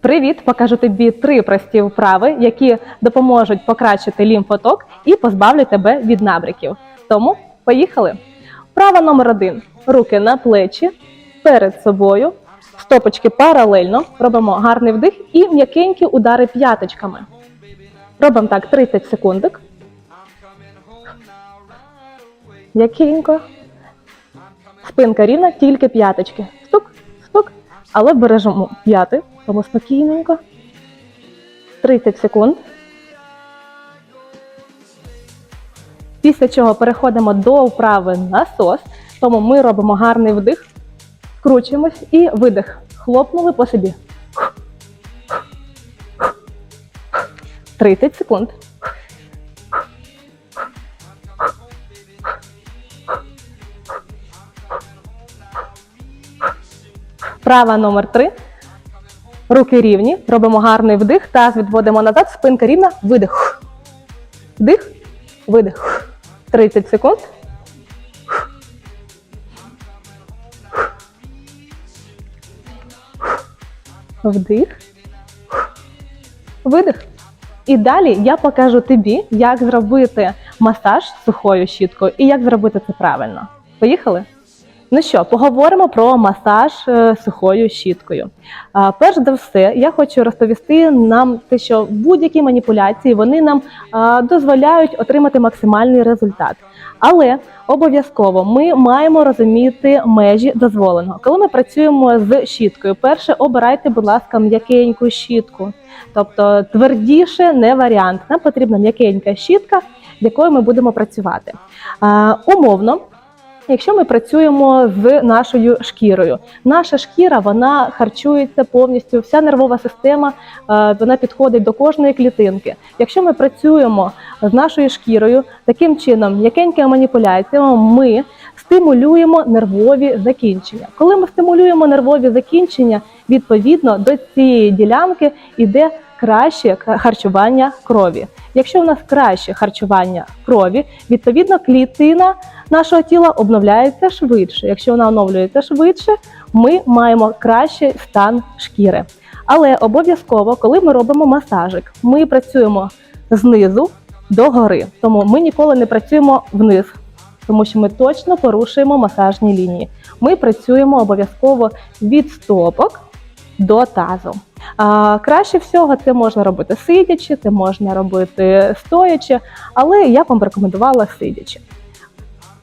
Привіт! Покажу тобі три прості вправи, які допоможуть покращити лімфоток і позбавлять тебе від набряків. Тому поїхали. Вправа номер один. Руки на плечі перед собою, стопочки паралельно. Робимо гарний вдих і м'якенькі удари п'яточками. Робимо так 30 секундик. М'якенько. Спинка рівна, тільки п'яточки. Стук, стук. Але бережемо п'яти, тому спокійненько. 30 секунд. Після чого переходимо до вправи насос. Тому ми робимо гарний вдих, скручуємось і видих. Хлопнули по собі. 30 секунд. Вправа номер 3. Руки рівні. Робимо гарний вдих. Таз відводимо назад. Спинка рівна. Видих. Вдих. Видих. 30 секунд. Вдих. Видих. І далі я покажу тобі, як зробити масаж сухою щіткою і як зробити це правильно. Поїхали? Ну що, поговоримо про масаж е, сухою щіткою. Перш за все, я хочу розповісти нам те, що будь-які маніпуляції вони нам дозволяють отримати максимальний результат. Але обов'язково ми маємо розуміти межі дозволеного. Коли ми працюємо з щіткою, перше обирайте, будь ласка, м'якеньку щітку. Тобто твердіше не варіант. Нам потрібна м'якенька щітка, якою ми будемо працювати. Умовно. Якщо ми працюємо з нашою шкірою, наша шкіра вона харчується повністю, вся нервова система е, вона підходить до кожної клітинки. Якщо ми працюємо з нашою шкірою, таким чином, м'якенькими маніпуляціями, ми стимулюємо нервові закінчення. Коли ми стимулюємо нервові закінчення, відповідно до цієї ділянки йде краще харчування крові. Якщо у нас краще харчування крові, відповідно клітина нашого тіла обновляється швидше. Якщо вона оновлюється швидше, ми маємо кращий стан шкіри. Але обов'язково, коли ми робимо масажик, ми працюємо знизу до гори. Тому ми ніколи не працюємо вниз, тому що ми точно порушуємо масажні лінії. Ми працюємо обов'язково від стопок до тазу. А, краще всього це можна робити сидячи, це можна робити стоячи, але я вам рекомендувала сидячи.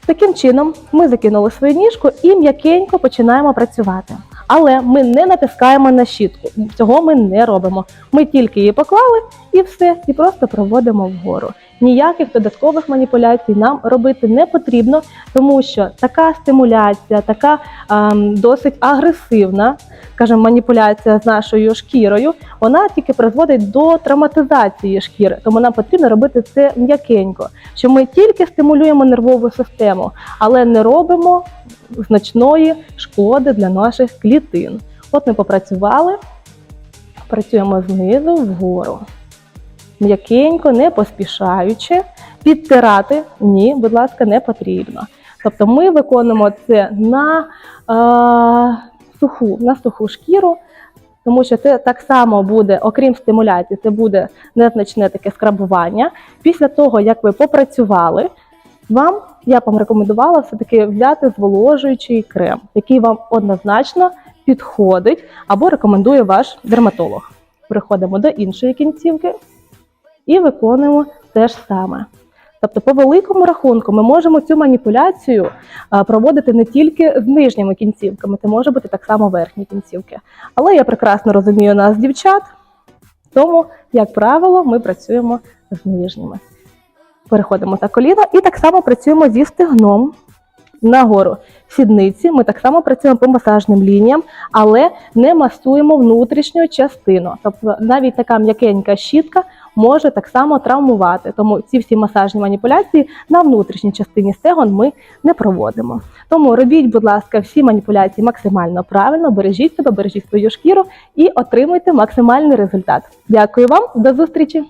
Таким чином, ми закинули свою ніжку і м'якенько починаємо працювати. Але ми не натискаємо на щітку. Цього ми не робимо. Ми тільки її поклали і все, і просто проводимо вгору. Ніяких додаткових маніпуляцій нам робити не потрібно, тому що така стимуляція, така ем, досить агресивна, скажімо, маніпуляція з нашою шкірою, вона тільки призводить до травматизації шкіри. Тому нам потрібно робити це м'якенько, що ми тільки стимулюємо нервову систему, але не робимо значної шкоди для наших клітин. От ми попрацювали, працюємо знизу вгору. М'якенько, не поспішаючи, підтирати ні, будь ласка, не потрібно. Тобто ми виконуємо це на е, суху, на суху шкіру, тому що це так само буде, окрім стимуляції, це буде незначне таке скрабування. Після того, як ви попрацювали, вам я б вам рекомендувала все-таки взяти зволожуючий крем, який вам однозначно підходить або рекомендує ваш дерматолог. Переходимо до іншої кінцівки і виконуємо те ж саме. Тобто, по великому рахунку, ми можемо цю маніпуляцію проводити не тільки з нижніми кінцівками, це може бути так само верхні кінцівки. Але я прекрасно розумію нас, дівчат, тому, як правило, ми працюємо з нижніми. Переходимо за коліно і так само працюємо зі стегном нагору сідниці. Ми так само працюємо по масажним лініям, але не масуємо внутрішню частину. Тобто навіть така м'якенька щітка може так само травмувати. Тому ці всі масажні маніпуляції на внутрішній частині стегон ми не проводимо. Тому робіть, будь ласка, всі маніпуляції максимально правильно, бережіть себе, бережіть свою шкіру і отримуйте максимальний результат. Дякую вам, до зустрічі!